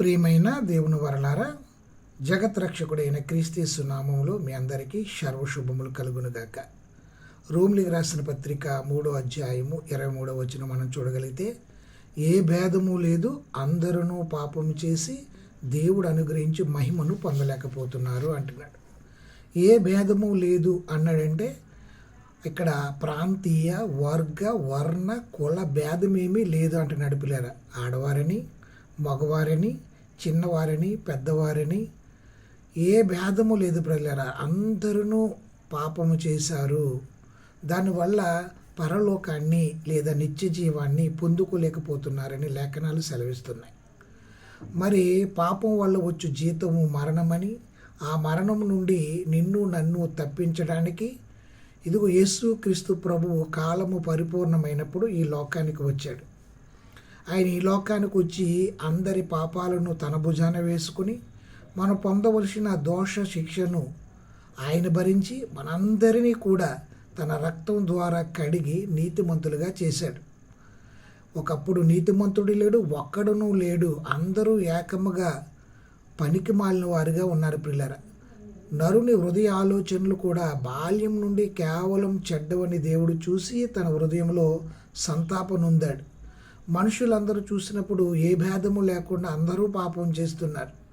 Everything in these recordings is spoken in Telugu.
ప్రియమైన దేవుని వరలారా జగత్ రక్షకుడైన క్రీస్తీసు నామంలో మీ అందరికీ సర్వశుభములు కలుగునుగాక. రోమ్లికి రాసిన పత్రిక మూడో అధ్యాయము ఇరవై మూడో వచ్చిన మనం చూడగలిగితే ఏ భేదము లేదు అందరూ పాపం చేసి దేవుడు అనుగ్రహించి మహిమను పొందలేకపోతున్నారు అంటున్నాడు. ఏ భేదము లేదు అన్నాడంటే ఇక్కడ ప్రాంతీయ వర్గ వర్ణ కుల భేదమేమీ లేదు అంటున్నాడు పిల్లరా. ఆడవారని మగవారని చిన్నవారని పెద్దవారని. ఏ భేదము లేదు ప్రజలరా. అందరూ పాపము చేశారు. దానివల్ల పరలోకాన్ని లేదా నిత్య జీవాన్ని పొందుకోలేకపోతున్నారని లేఖనాలు సెలవిస్తున్నాయి. మరి పాపం వల్ల వచ్చు జీతము మరణమని ఆ మరణం నుండి నిన్ను నన్ను తప్పించడానికి ఇదిగో యేసు క్రీస్తు ప్రభువు కాలము పరిపూర్ణమైనప్పుడు ఈ లోకానికి వచ్చాడు. ఆయన ఈ లోకానికి వచ్చి అందరి పాపాలను తన భుజాన వేసుకుని మనం పొందవలసిన దోష శిక్షను ఆయన భరించి మనందరినీ కూడా తన రక్తం ద్వారా కడిగి నీతిమంతులుగా చేశాడు. ఒకప్పుడు నీతిమంతుడు లేడు ఒక్కడునూ లేడు. అందరూ ఏకముగా పనికి మాలిన వారుగా ఉన్నారు పిల్లర నరుని హృదయ ఆలోచనలు కూడా బాల్యం నుండి కేవలం చెడ్డవని దేవుడు చూసి తన హృదయంలో సంతాపనుందాడు మనుషులందరూ చూసినప్పుడు ఏ భేదము లేకుండా అందరూ పాపం చేస్తున్నారు.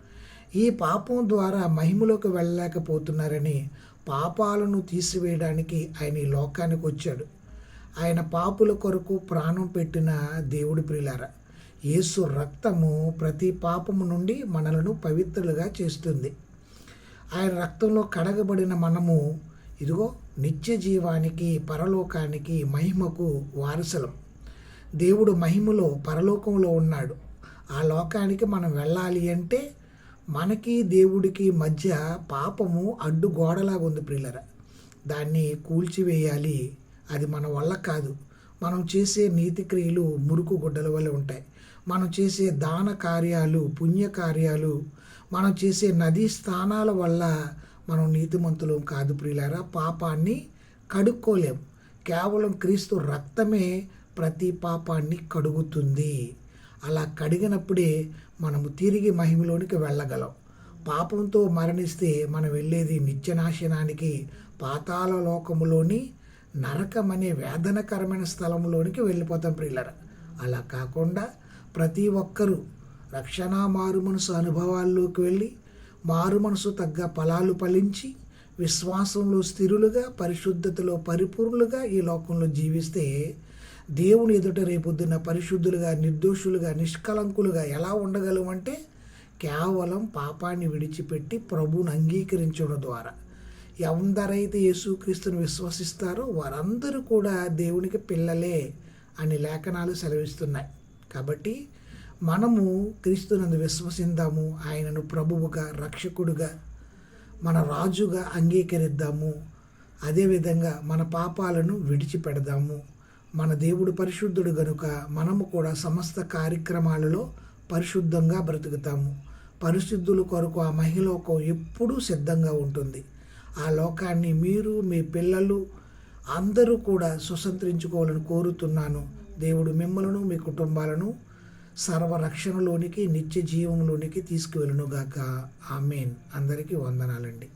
ఈ పాపం ద్వారా మహిమలోకి వెళ్ళలేకపోతున్నారని పాపాలను తీసివేయడానికి ఆయన ఈ లోకానికి వచ్చాడు. ఆయన పాపుల కొరకు ప్రాణం పెట్టిన దేవుడి ప్రిలార యేసు రక్తము ప్రతి పాపము నుండి మనలను పవిత్రులుగా చేస్తుంది. ఆయన రక్తంలో కడగబడిన మనము ఇదిగో నిత్య జీవానికి పరలోకానికి మహిమకు వారసులం. దేవుడు మహిమలో పరలోకంలో ఉన్నాడు. ఆ లోకానికి మనం వెళ్ళాలి అంటే మనకి దేవుడికి మధ్య పాపము అడ్డు గోడలాగా ఉంది ప్రిల్లర దాన్ని కూల్చివేయాలి. అది మన వల్ల కాదు. మనం చేసే నీతి క్రియలు మురుకు గుడ్డల వల్ల ఉంటాయి. మనం చేసే దాన కార్యాలు పుణ్య కార్యాలు మనం చేసే నదీ స్థానాల వల్ల మనం నీతిమంతులం కాదు ప్రియులారా. పాపాన్ని కడుక్కోలేం. కేవలం క్రీస్తు రక్తమే ప్రతి పాపాన్ని కడుగుతుంది. అలా కడిగినప్పుడే మనము తిరిగి మహిమలోనికి వెళ్ళగలం. పాపంతో మరణిస్తే మనం వెళ్ళేది నిత్యనాశనానికి పాతాల లోకములోని నరకమనే వేదనకరమైన స్థలంలోనికి వెళ్ళిపోతాం ప్రియులర. అలా కాకుండా ప్రతి ఒక్కరూ రక్షణ మారు మనసు అనుభవాల్లోకి వెళ్ళి మారు మనసు తగ్గ ఫలాలు ఫలించి విశ్వాసంలో స్థిరులుగా పరిశుద్ధతలో పరిపూర్ణులుగా ఈ లోకంలో జీవిస్తే దేవుని ఎదుట రేపొద్దున పరిశుద్ధులుగా నిర్దోషులుగా నిష్కలంకులుగా ఎలా ఉండగలమంటే కేవలం పాపాన్ని విడిచిపెట్టి ప్రభువును అంగీకరించడం ద్వారా. ఎందరైతే యేసుక్రీస్తుని విశ్వసిస్తారో వారందరూ కూడా దేవునికి పిల్లలే అని లేఖనాలు సెలవిస్తున్నాయి. కాబట్టి మనము క్రీస్తునందు విశ్వసిద్దాము ఆయనను ప్రభువుగా రక్షకుడుగా మన రాజుగా అంగీకరిద్దాము అదేవిధంగా మన పాపాలను విడిచిపెడదాము. మన దేవుడు పరిశుద్ధుడు గనుక మనము కూడా సమస్త కార్యక్రమాలలో పరిశుద్ధంగా బ్రతుకుతాము. పరిశుద్ధుల కొరకు ఆ మహిళకు ఎప్పుడూ సిద్ధంగా ఉంటుంది. ఆ లోకాన్ని మీరు మీ పిల్లలు అందరూ కూడా సుసంతరించుకోవాలని కోరుతున్నాను. దేవుడు మిమ్మలను మీ కుటుంబాలను సర్వరక్షణలోనికి నిత్య జీవంలోనికి తీసుకువెళ్ళునుగాక ఆమెన్. అందరికీ వందనాలండి.